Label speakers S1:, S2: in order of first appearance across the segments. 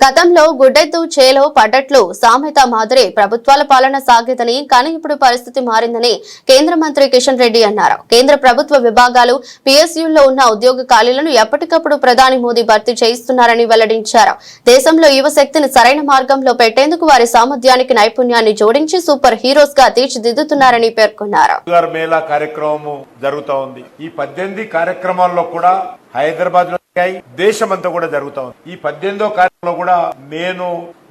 S1: గతంలో గుడ్డెత్తు చేలో పడ్డట్లు సామెత మాదిరి ప్రభుత్వాల పాలన సాగేదని కానీ ఇప్పుడు పరిస్థితి మారిందని కేంద్ర మంత్రి కిషన్ రెడ్డి అన్నారు. కేంద్ర ప్రభుత్వ విభాగాలు పిఎస్యుల్లో ఉన్న ఉద్యోగ ఖాళీలను ఎప్పటికప్పుడు ప్రధాని మోదీ భర్తీ చేయిస్తున్నారని వెల్లడించారు. దేశంలో యువశక్తిని సరైన మార్గంలో పెట్టేందుకు వారి సామర్థ్యానికి నైపుణ్యాన్ని జోడించి సూపర్ హీరోస్గా తీర్చిదిద్దుతున్నారని పేర్కొన్నారు.
S2: ఈ పద్దెనిమిది కార్యక్రమాల్లో కూడా హైదరాబాద్లో దేశమంతా కూడా జరుగుతా ఉంది. ఈ పద్దెనిమిదో లో కూడా నేను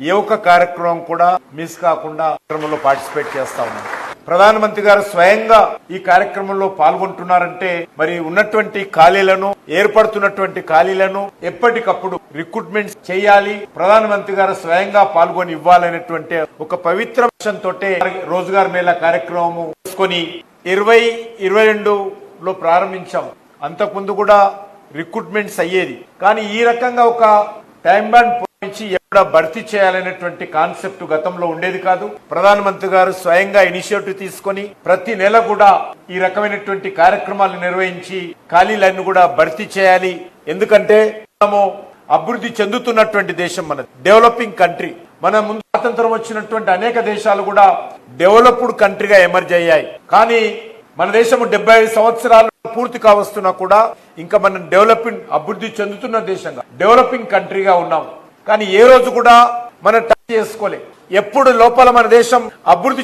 S2: ఏ ఒక్క కార్యక్రమం కూడా మిస్ కాకుండా కార్యక్రమంలో పార్టిసిపేట్ చేస్తా ఉన్నాను ప్రధానమంత్రి గారు స్వయంగా ఈ కార్యక్రమంలో పాల్గొంటున్నారంటే మరి ఉన్నటువంటి ఖాళీలను ఏర్పడుతున్నటువంటి ఖాళీలను ఎప్పటికప్పుడు రిక్రూట్మెంట్ చేయాలి ప్రధానమంత్రి గారు స్వయంగా పాల్గొని ఇవ్వాలనేటువంటి ఒక పవిత్ర తోటే రోజ్గార్ మేళా కార్యక్రమం తీసుకొని ఇరవై ఇరవై లో ప్రారంభించాం. అంతకుముందు కూడా రిక్రూట్మెంట్స్ అయ్యేది. కానీ ఈ రకంగా ఒక టైం బ్యాండ్ నుంచి ఎక్కడ భర్తీ చేయాలనేటువంటి కాన్సెప్ట్ గతంలో ఉండేది కాదు. ప్రధానమంత్రి గారు స్వయంగా ఇనిషియేటివ్ తీసుకొని ప్రతి నెల కూడా ఈ రకమైనటువంటి కార్యక్రమాలు నిర్వహించి ఖాళీలన్నీ కూడా భర్తీ చేయాలి. ఎందుకంటే మనము అభివృద్ధి చెందుతున్నటువంటి దేశం మనది. Developing country. మన ముందు స్వాతంత్రం వచ్చినటువంటి అనేక దేశాలు కూడా డెవలప్డ్ కంట్రీగా ఎమర్జ్ అయ్యాయి. కానీ మన దేశం డెబ్బై ఐదు సంవత్సరాలు పూర్తి కావస్తున్నా కూడా ఇంకా మనం డెవలపింగ్ అభివృద్ధి చెందుతున్న దేశంగా డెవలపింగ్ కంట్రీగా ఉన్నాం. కానీ ఏ రోజు కూడా మనం టచ్ చేసుకోలే. ఎప్పుడు లోపల మన దేశం అభివృద్ధి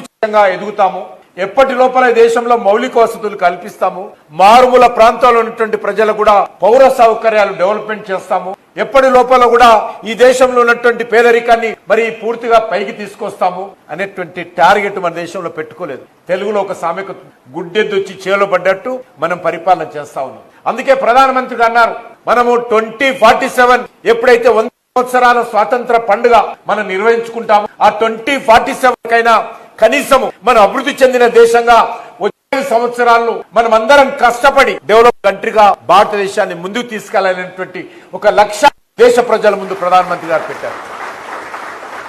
S2: ఎదుగుతాము ఎప్పటి లోపల దేశంలో మౌలిక వసతులు కల్పిస్తాము మారుమూల ప్రాంతాల్లో ఉన్నటువంటి ప్రజలు కూడా పౌర సౌకర్యాలు డెవలప్మెంట్ చేస్తాము ఎప్పటి లోపల కూడా ఈ దేశంలో ఉన్నటువంటి పేదరికాన్ని మరి పూర్తిగా పైకి తీసుకొస్తాము అనేటువంటి టార్గెట్ మన దేశంలో పెట్టుకోలేదు. తెలుగులో ఒక సామెక గుడ్డెద్దొచ్చి చేలో పడ్డట్టు మనం పరిపాలన చేస్తా ఉన్నాం. అందుకే ప్రధానమంత్రి అన్నారు మనము ట్వంటీ ఫార్టీ సెవెన్ ఎప్పుడైతే వంద సంవత్సరాల స్వాతంత్ర పండుగ మనం నిర్వహించుకుంటాము. ఆ ట్వంటీ ఫార్టీ సెవెన్ కైనా కనీసము మనం అభివృద్ధి చెందిన దేశంగా వచ్చే సంవత్సరాల్లో మనం అందరం కష్టపడి డెవలప్ కంట్రీగా భారతదేశాన్ని ముందుకు తీసుకెళ్ళాలనేటువంటి ఒక లక్ష్య దేశ ప్రజల ముందు ప్రధానమంత్రి గారు పెట్టారు.